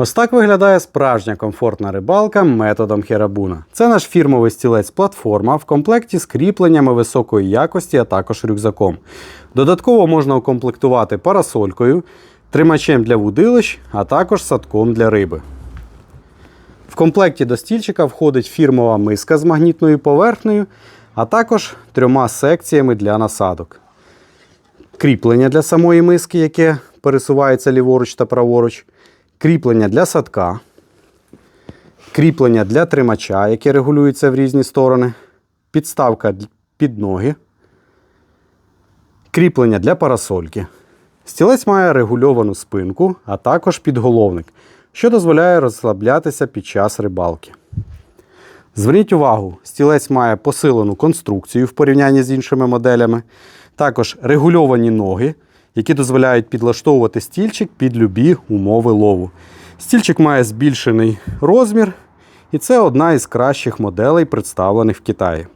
Ось так виглядає справжня комфортна рибалка методом Херабуна. Це наш фірмовий стілець платформа в комплекті з кріпленнями високої якості, а також рюкзаком. Додатково можна укомплектувати парасолькою, тримачем для вудилищ, а також садком для риби. В комплекті до стільчика входить фірмова миска з магнітною поверхнею, а також трьома секціями для насадок. Кріплення для самої миски, яке пересувається ліворуч та праворуч, кріплення для садка, кріплення для тримача, яке регулюється в різні сторони, підставка під ноги, кріплення для парасольки. Стілець має регульовану спинку, а також підголовник, що дозволяє розслаблятися під час рибалки. Зверніть увагу, стілець має посилену конструкцію в порівнянні з іншими моделями, також регульовані ноги, які дозволяють підлаштовувати стільчик під любі умови лову. Стільчик має збільшений розмір, і це одна із кращих моделей, представлених в Китаї.